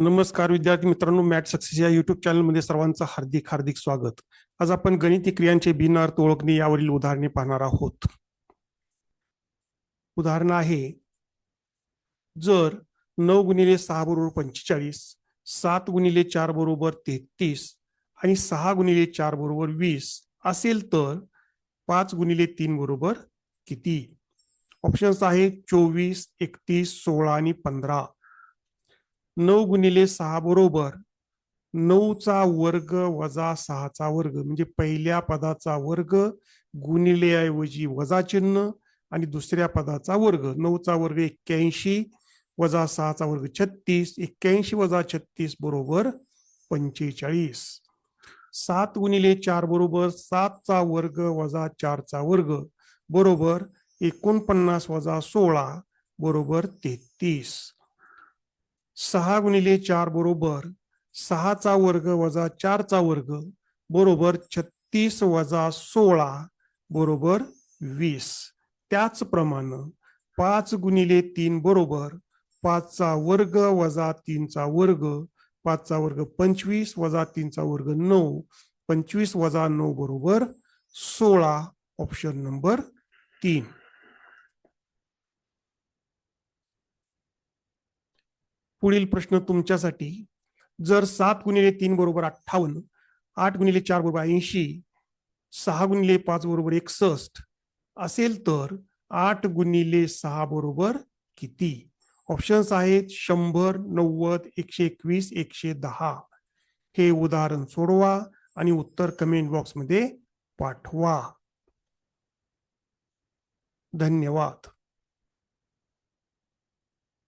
नमस्कार विद्यार्थी मित्रांनो मॅट सक्सेस या युट्यूब चॅनलमध्ये सर्वांचं हार्दिक हार्दिक स्वागत. आज आपण गणिती क्रियांचे भिन्न अर्थ ओळखणे यावरील उदाहरणे पाहणार आहोत. उदाहरण आहे जर नऊ गुणिले सहा बरोबर पंचेचाळीस सात गुणिले चार बरोबर तेहतीस आणि सहा गुणिले चार बरोबर वीस असेल तर पाच गुणिले तीन बरोबर किती? ऑप्शन्स आहे चोवीस एकतीस सोळा आणि पंधरा. नऊ गुणिले सहा बरोबर. नऊचा वर्ग वजा सहाचा वर्ग म्हणजे पहिल्या पदाचा वर्ग गुणिले ऐवजी वजा चिन्ह आणि दुसऱ्या पदाचा वर्ग. नऊचा वर्ग एक्क्याऐंशी वजा सहाचा वर्ग छत्तीस एक्क्याऐंशी वजा छत्तीस बरोबर पंचेचाळीस. सात गुणिले चार बरोबर सातचा वर्ग वजा चारचा वर्ग बरोबर एकोणपन्नास वजा सोळा बरोबर तेहतीस. सहा गुणिले चार बरोबर सहाचा वर्ग वजा चारचा वर्ग बरोबर छत्तीस वजा सोळा बरोबर वीस. त्याचप्रमाणे पाच गुणिले तीन बरोबर पाचचा वर्ग वजा तीनचा वर्ग पाचचा वर्ग पंचवीस वजा तीनचा वर्ग नऊ पंचवीस वजा नऊ बरोबर सोळा ऑप्शन नंबर तीन. पुढील प्रश्न तुमच्यासाठी. जर सात गुणिले तीन बरोबर अठ्ठावन्न आठ गुणिले चार बरोबर ऐंशी सहा गुणिले पाच बरोबर एकसष्ट असेल तर आठ गुणिले सहा बरोबर किती? ऑप्शन्स आहेत शंभर नव्वद एकशे एकवीस एकशे दहा. हे उदाहरण सोडवा आणि उत्तर कमेंट बॉक्समध्ये पाठवा. धन्यवाद.